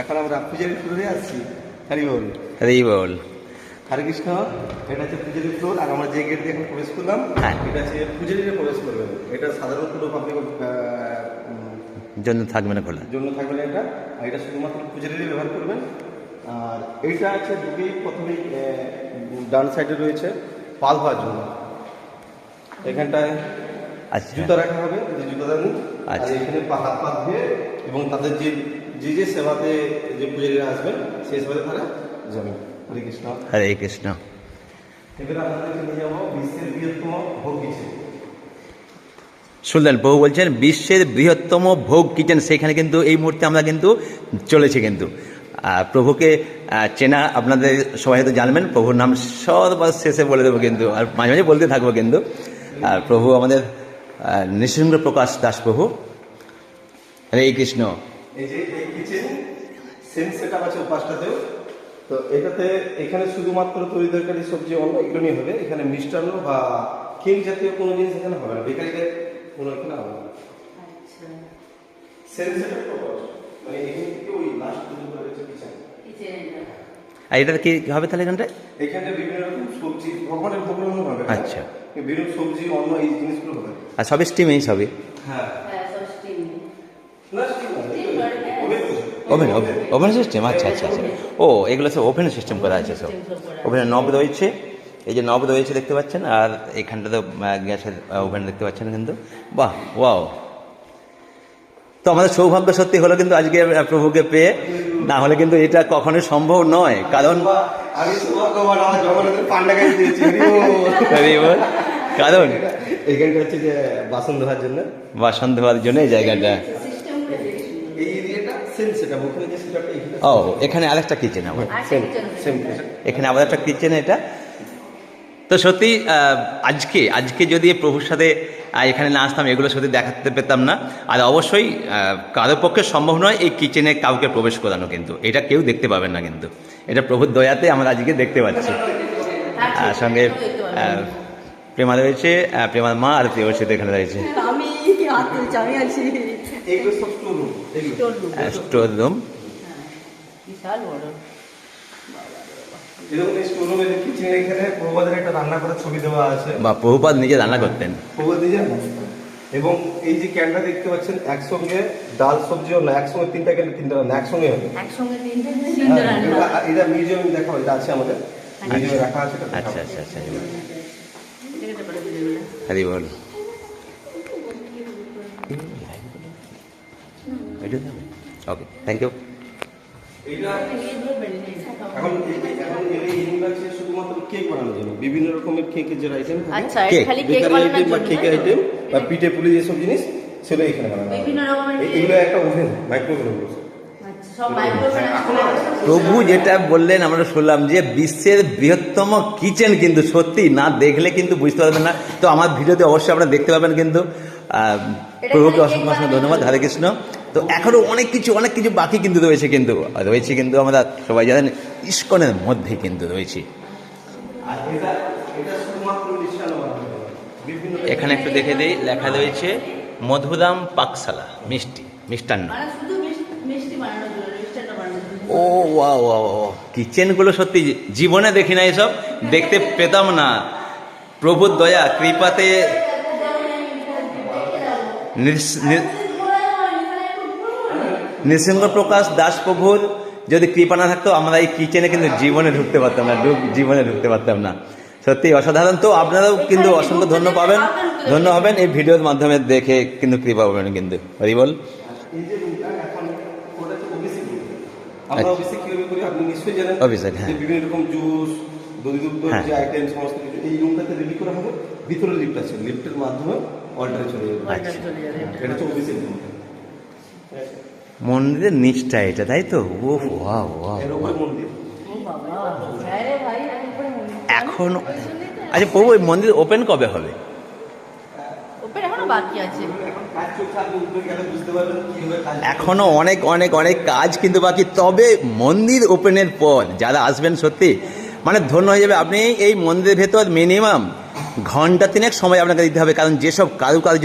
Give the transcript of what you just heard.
এখন আমরা পূজারি ফ্লোরে আসছি হরি বল। হরি কৃষ্ণ এটা হচ্ছে পূজারি ফ্লোর আর আমরা যে গেট দিয়ে এখন প্রবেশ করলাম হ্যাঁ। এটা হচ্ছে পূজারিরা প্রবেশ করবেন এটা সাধারণত লোক আপনি জন্য থাকবে না খোলা। জন্য থাকবে না এটা। আর এটা শুধুমাত্র পূজারিরাই ব্যবহার করবেন। আর এইটা আছে ঢুকেই প্রথমেই ডান সাইডে রয়েছে পা ধোয়ার জন্য। এখানটায় আচ্ছা। জুতা রাখা হবে যে আচ্ছা। এখানে পা হাত পা ধুয়ে এবং তাদের যে যে যে সেবাতে যে পূজারীরা আসবেন সেই সেবাতে তারা যাবেন হরে কৃষ্ণ। হরে কৃষ্ণ। এবারে আপনাদেরকে নিয়ে যাব বিশ্বের বৃহত্তম ভোগ কিচেন। শুনলেন প্রভু বলছেন বিশ্বের বৃহত্তম ভোগ কিচেন সেখানে কিন্তু এই মুহূর্তে আমরা কিন্তু চলেছি কিন্তু। আর প্রভুকে চেনা আপনাদের সবাই হয়তো জানবেন প্রভুর নাম সবার শেষে বলে দেবো কিন্তু আর মাঝে মাঝে বলতে থাকব কিন্তু। আর প্রভু আমাদের নৃসিংহ প্রকাশ দাস প্রভু হরে কৃষ্ণ। এই যে এই কিচেন সেম সেট আপ আছে তো এটাতে এখানে শুধুমাত্র তরি তরকারি সবজি অন্য এগুলো নিয়ে হবে। এখানে মিষ্টান্ন বা কেক জাতীয় কোনো জিনিস এখানে হবে না। বেকারিতে কোনো এখানে হবে না। সেম সেট আপ মানে এখান থেকে ওই লাস্ট পর্যন্ত রয়েছে কিচেন আর এটা কি হবে তাহলে এখানটায়? এখানে বিভিন্ন রকম সবজি ভগবানের ভোগ রান্না হবে। আচ্ছা। বিভিন্ন সবজি অন্য এই জিনিসগুলো হবে। আর সবই স্টিমেই সবই হ্যাঁ। Oven oven oven oven system আচ্ছা আচ্ছা আচ্ছা। ও এগুলো সব ওভেন সিস্টেম করা আছে সব। ওভেনের নব রয়েছে এই যে নব রয়েছে দেখতে পাচ্ছেন আর এখানটা তো গ্যাসের ওভেন দেখতে পাচ্ছেন কিন্তু। বাহ ওয়াও তো আমাদের সৌভাগ্য সত্যি হলো কিন্তু আজকে প্রভুকে পেয়ে না হলে কিন্তু এটা কখনোই সম্ভব নয় কারণ। কারণ এইখানটা হচ্ছে যে বাসন ধোয়ার জন্য। বাসন ধোয়ার জন্য এই জায়গাটা। ও এখানে আরেকটা কিচেন আবার এখানে আবার একটা কিচেন এটা। তো সত্যি আজকে আজকে যদি প্রভুর সাথে আহ, এখানে না আসতাম এগুলো সত্যি দেখাতে পেতাম না। আর অবশ্যই কারোর পক্ষে সম্ভব নয় এই কিচেনে কাউকে প্রবেশ করানো কিন্তু। এটা কেউ দেখতে পাবেন না কিন্তু। এটা প্রভুর দয়াতে আমরা আজকে দেখতে পাচ্ছি। আর সঙ্গে প্রেমা রয়েছে প্রেমার মা আর প্রিয়সিত এখানে রয়েছে। স্টোর রুম স্টোর রুম বিশাল বড়। এরকম এই স্টোর রুমের কিচেনের এখানে প্রভাদের একটা রান্না করার ছবি দেওয়া আছে। বা প্রভুপাদ নিজে রান্না করতেন। প্রভাত দিয়ে এবং এই যে ক্যানটা দেখতে পাচ্ছেন একসঙ্গে ডাল সবজিও না একসঙ্গে তিনটা ক্যান তিনটা রান্না একসঙ্গে হবে। একসঙ্গে তিনটে তিনটে হ্যাঁ, রান্না। এটা- মিউজিয়ামে দেখা হয়, আছে আমাদের। মিউজিয়ামে রাখা আছে আচ্ছা আচ্ছা আচ্ছা দেখতে হরি বল। ওকে থ্যাংক ইউ এখন এই- এই রুমটা শুধুমাত্র কেক বানানোর জন্য। বিভিন্ন রকমের কেকের যে আইটেম আচ্ছা খালি কেক বানানোর জন্য, কেক আইটেম বা পিঠে পুলি জিনিস সেগুলো এখানে বানানো বিভিন্ন রকমের এগুলো একটা ওভেন মাইক্রোওভেন আচ্ছা, প্রভু যেটা বললেন আমরা শুনলাম যে বিশ্বের বৃহত্তম কিচেন কিন্তু সত্যি না দেখলে কিন্তু বুঝতে পারবেন না। তো আমার ভিডিওতে অবশ্যই আপনারা দেখতে পাবেন কিন্তু। প্রভুকে অসংখ্য অসংখ্য ধন্যবাদ হরে কৃষ্ণ। তো এখনও অনেক কিছু অনেক কিছু বাকি কিন্তু রয়েছে কিন্তু রয়েছে কিন্তু আমরা সবাই জানেন। ইস্কনের মধ্যে কিন্তু রয়েছে। আর এটা এটা শুধুমাত্র মিষ্টান্ন বানানো। বিভিন্ন এখানে একটু দেখে দিই লেখা রয়েছে মধুরাম পাকশালা মিষ্টি মিষ্টান্ন। মানে শুধু মিষ্টি- মিষ্টি বানানোর জন্য মিষ্টান্ন বানানোর জন্য। ও ওয়া ওয়া কিচেনগুলো সত্যি জীবনে দেখি না এসব দেখতে পেতাম না। প্রভুর দয়া কৃপাতে নৃসিংহ প্রকাশ দাস প্রভুর যদি কৃপা না থাকতো আমরা এই কিচেনে কিন্তু জীবনে ঢুকতে পারতাম না জীবনে ঢুকতে পারতাম না। সত্যি অসাধারণ। তো আপনারাও কিন্তু অসংখ্য ধন্য পাবেন। ধন্য হবেন। এই ভিডিওর মাধ্যমে দেখে কিন্তু কৃপা পাবেন কিন্তু। হরি বল। আচ্ছা। ওবিসি কীভাবে করি আপনি নিশ্চয়ই জানেন অভিষেক, হ্যাঁ। বিভিন্ন রকম জুস দধি হ্যাঁ। যে আইটেম সমস্ত কিছু এই রুমটাতে রেডি করা হবে। ভিতরে লিফট আছে। লিফটের মাধ্যমে অল্টারে চলে যাবে। যাবে। এটা হচ্ছে ওবিসি রুম মন্দিরের নিচটা এটা তাই তো? ও ওয়া ওয়া। এখন আচ্ছা প্রভু ওই মন্দির ওপেন কবে হবে? এখনও অনেক অনেক অনেক কাজ কিন্তু বাকি। তবে মন্দির ওপেনের পর যারা আসবেন সত্যি মানে ধন্য হয়ে যাবে। আপনি এই মন্দিরের ভেতর মিনিমাম ঘণ্টা তিনেক সময় আপনাকে দিতে হবে কারণ যেসব কারুকার্য